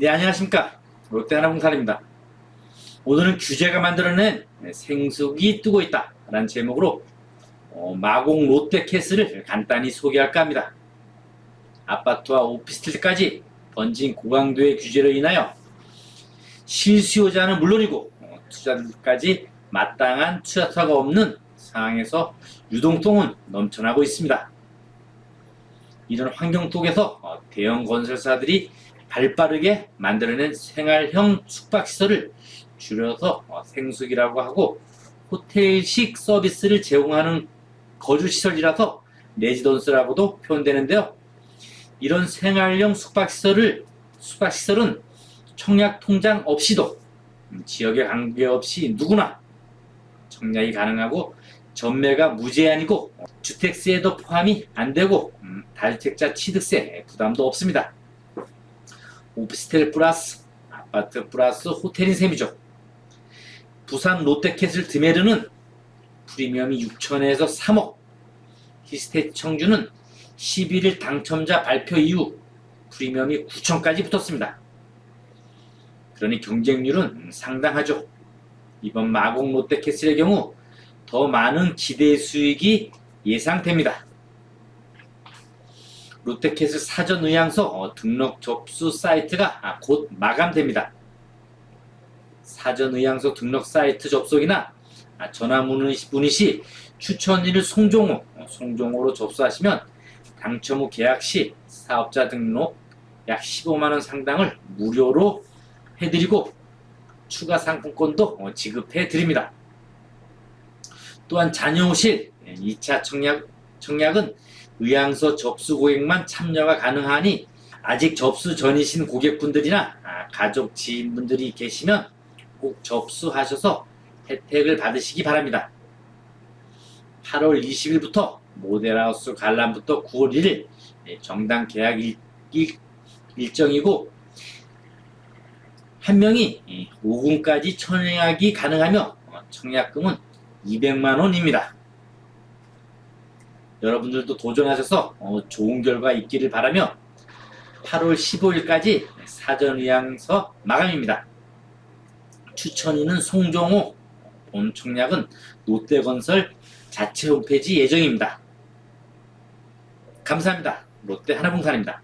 네, 안녕하십니까. 롯데하나공사입니다. 오늘은 규제가 만들어낸 생수기 뜨고 있다. 라는 제목으로 어, 마공 롯데캐슬을 간단히 소개할까 합니다. 아파트와 오피스텔까지 번진 고강도의 규제로 인하여 실수요자는 물론이고 어, 투자들까지 마땅한 투자처가 없는 상황에서 유동성은 넘쳐나고 있습니다. 이런 환경 속에서 어, 대형 건설사들이 발빠르게 만들어낸 생활형 숙박시설을 줄여서 어, 생숙이라고 하고 호텔식 서비스를 제공하는 거주시설이라서 레지던스라고도 표현되는데요. 이런 생활형 숙박시설을 숙박시설은 청약 통장 없이도 음, 지역에 관계없이 누구나 청약이 가능하고 전매가 무제한이고 주택세에도 포함이 안 되고 음, 다주택자 취득세 부담도 없습니다. 오피스텔 플러스 아파트 플러스 호텔인 셈이죠. 부산 롯데캐슬 드메르는 프리미엄이 6천에서 3억 히스테이트 청주는 11일 당첨자 발표 이후 프리미엄이 9천까지 붙었습니다. 그러니 경쟁률은 상당하죠. 이번 마곡 롯데캐슬의 경우 더 많은 기대 수익이 예상됩니다. 롯데캐슬 사전 의향서 어, 등록 접수 사이트가 아, 곧 마감됩니다. 사전 의향서 등록 사이트 접속이나 아, 전화 문의 시 추천인을 송종호, 어, 송종호로 접수하시면 당첨 후 계약 시 사업자 등록 약 15만 원 상당을 무료로 해드리고 추가 상품권도 어, 지급해 드립니다. 또한 자녀실 2차 청약, 청약은 의향서 접수 고객만 참여가 가능하니 아직 접수 전이신 고객분들이나 아, 가족 지인분들이 계시면 꼭 접수하셔서 혜택을 받으시기 바랍니다. 8월 20일부터 모델하우스 관람부터 9월 1일 정당 계약 일, 일, 일정이고 한 명이 5군까지 청약이 가능하며 어, 청약금은 200만 원입니다. 여러분들도 도전하셔서 어, 좋은 결과 있기를 바라며 8월 15일까지 사전 의향서 마감입니다. 추천인은 송정호, 본 청약은 롯데건설 자체 홈페이지 예정입니다. 감사합니다. 롯데 하나봉산입니다.